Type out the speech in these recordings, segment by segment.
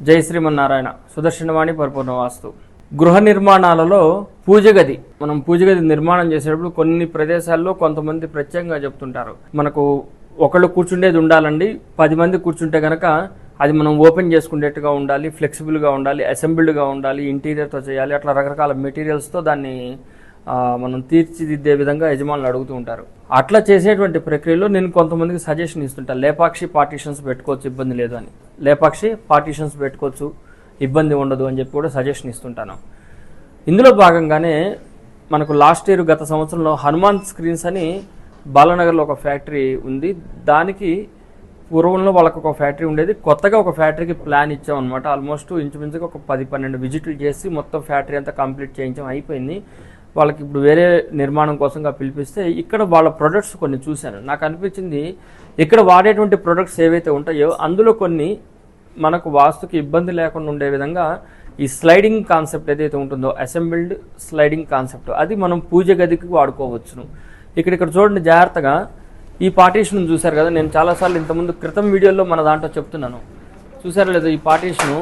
జై శ్రీమన్నారాయణ. సుదర్శనవాణి పరిపూర్ణ వాస్తు గృహ నిర్మాణాలలో పూజ గది మనం పూజగది నిర్మాణం చేసేటప్పుడు కొన్ని ప్రదేశాల్లో కొంతమంది ప్రత్యేకంగా చెప్తుంటారు. మనకు ఒకళ్ళు కూర్చుండేది ఉండాలండి పది మంది కూర్చుంటే కనుక అది మనం ఓపెన్ చేసుకునేట్టుగా ఉండాలి ఫ్లెక్సిబుల్గా ఉండాలి అసెంబ్ల్డ్గా ఉండాలి ఇంటీరియర్తో చేయాలి అట్లా రకరకాల మెటీరియల్స్తో దాన్ని మనం తీర్చిదిద్దే విధంగా యజమానులు అడుగుతూ ఉంటారు. అట్లా చేసేటువంటి ప్రక్రియలో నేను కొంతమందికి సజెషన్ ఇస్తుంటాను లేపాక్షి పార్టీషన్స్ పెట్టుకోవచ్చు ఇబ్బంది లేదు అని. లేపాక్షి పార్టీషన్స్ పెట్టుకోవచ్చు ఇబ్బంది ఉండదు అని చెప్పి కూడా సజెషన్ ఇస్తుంటాను. ఇందులో భాగంగానే మనకు లాస్ట్ ఇయర్ గత సంవత్సరంలో హనుమాన్ స్క్రీన్స్ అని బాలానగర్లో ఒక ఫ్యాక్టరీ ఉంది. దానికి పూర్వంలో వాళ్ళకు ఒక ఫ్యాక్టరీ ఉండేది. కొత్తగా ఒక ఫ్యాక్టరీకి ప్లాన్ ఇచ్చాం అనమాట ఆల్మోస్ట్ ఇంచుమించుగా ఒక పది పన్నెండు విజిట్లు చేసి మొత్తం ఫ్యాక్టరీ అంతా కంప్లీట్ చేయించాం. అయిపోయింది. వాళ్ళకి ఇప్పుడు వేరే నిర్మాణం కోసంగా పిలిపిస్తే ఇక్కడ వాళ్ళ ప్రొడక్ట్స్ కొన్ని చూశాను. నాకు అనిపించింది ఇక్కడ వాడేటువంటి ప్రొడక్ట్స్ ఏవైతే ఉంటాయో అందులో కొన్ని మనకు వాస్తుకి ఇబ్బంది లేకుండా ఉండే విధంగా ఈ స్లైడింగ్ కాన్సెప్ట్ ఏదైతే ఉంటుందో అసెంబ్ల్డ్ స్లైడింగ్ కాన్సెప్ట్ అది మనం పూజ గదికి వాడుకోవచ్చును. ఇక్కడ ఇక్కడ చూడండి జాగ్రత్తగా. ఈ పార్టీషన్ చూశారు కదా నేను చాలాసార్లు ఇంతకుముందు క్రితం వీడియోలో మన దాంట్లో చెప్తున్నాను. చూసారా లేదా ఈ పార్టీషను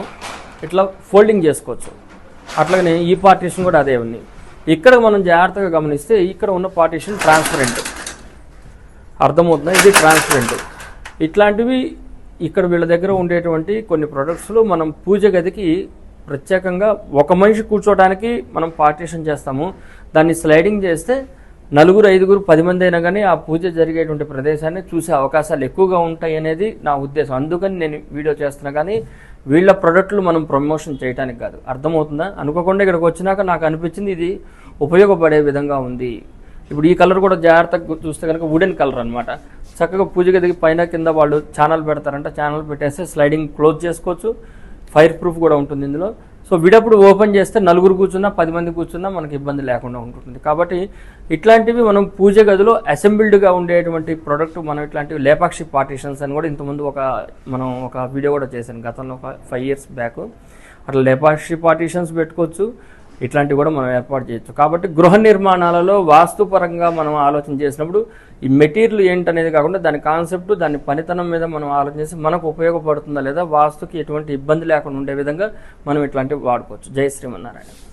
ఇట్లా ఫోల్డింగ్ చేసుకోవచ్చు. అట్లాగనే ఈ పార్టీషన్ కూడా అదే ఉంది. ఇక్కడ మనం జాగ్రత్తగా గమనిస్తే ఇక్కడ ఉన్న పార్టీషన్ ట్రాన్స్పరెంట్ అర్థమవుతుందా? ఇది ట్రాన్స్పరెంట్ ఇట్లాంటివి ఇక్కడ వీళ్ళ దగ్గర ఉండేటువంటి కొన్ని ప్రొడక్ట్స్లో మనం పూజ గదికి ప్రత్యేకంగా ఒక మనిషి కూర్చోవడానికి మనం పార్టీషన్ చేస్తాము. దాన్ని స్లైడింగ్ చేస్తే నలుగురు ఐదుగురు పది మంది అయినా కానీ ఆ పూజ జరిగేటువంటి ప్రదేశాన్ని చూసే అవకాశాలు ఎక్కువగా ఉంటాయి అనేది నా ఉద్దేశం. అందుకని నేను వీడియో చేస్తున్నా కానీ వీళ్ళ ప్రొడక్ట్లు మనం ప్రమోషన్ చేయడానికి కాదు. అర్థమవుతుందా? అనుకోకుండా ఇక్కడికి వచ్చినాక నాకు అనిపించింది ఇది ఉపయోగపడే విధంగా ఉంది. ఇప్పుడు ఈ కలర్ కూడా జాగ్రత్తగా చూస్తే కనుక వుడెన్ కలర్ అనమాట చక్కగా పూజ గదికి పైన కింద వాళ్ళు ఛానల్ పెడతారంట. ఛానల్ పెట్టేస్తే స్లైడింగ్ క్లోజ్ చేసుకోవచ్చు. ఫైర్ ప్రూఫ్ కూడా ఉంటుంది ఇందులో. సో విడప్పుడు ఓపెన్ చేస్తే నలుగురు కూర్చున్నా పది మంది కూర్చున్నా మనకి ఇబ్బంది లేకుండా ఉంటుంది కాబట్టి ఇట్లాంటివి మనం పూజ గదిలో అసెంబ్ల్డ్గా ఉండేటువంటి ప్రోడక్ట్ మనం ఇట్లాంటివి లేపాక్షి పార్టీషన్స్ అని కూడా ఇంతకుముందు ఒక మనం ఒక వీడియో కూడా చేశాను. గతంలో ఒక ఫైవ్ ఇయర్స్ బ్యాక్ అట్లా లేపాక్షి పార్టీషన్స్ పెట్టుకోవచ్చు. ఇట్లాంటివి కూడా మనం ఏర్పాటు చేయొచ్చు. కాబట్టి గృహ నిర్మాణాలలో వాస్తుపరంగా మనం ఆలోచన చేసినప్పుడు ఈ మెటీరియల్ ఏంటనేది కాకుండా దాని కాన్సెప్ట్ దాని పనితనం మీద మనం ఆలోచన చేసి మనకు ఉపయోగపడుతుందా లేదా వాస్తుకి ఎటువంటి ఇబ్బంది లేకుండా ఉండే విధంగా మనం ఇట్లాంటివి వాడుకోవచ్చు. జై శ్రీమన్నారాయణ.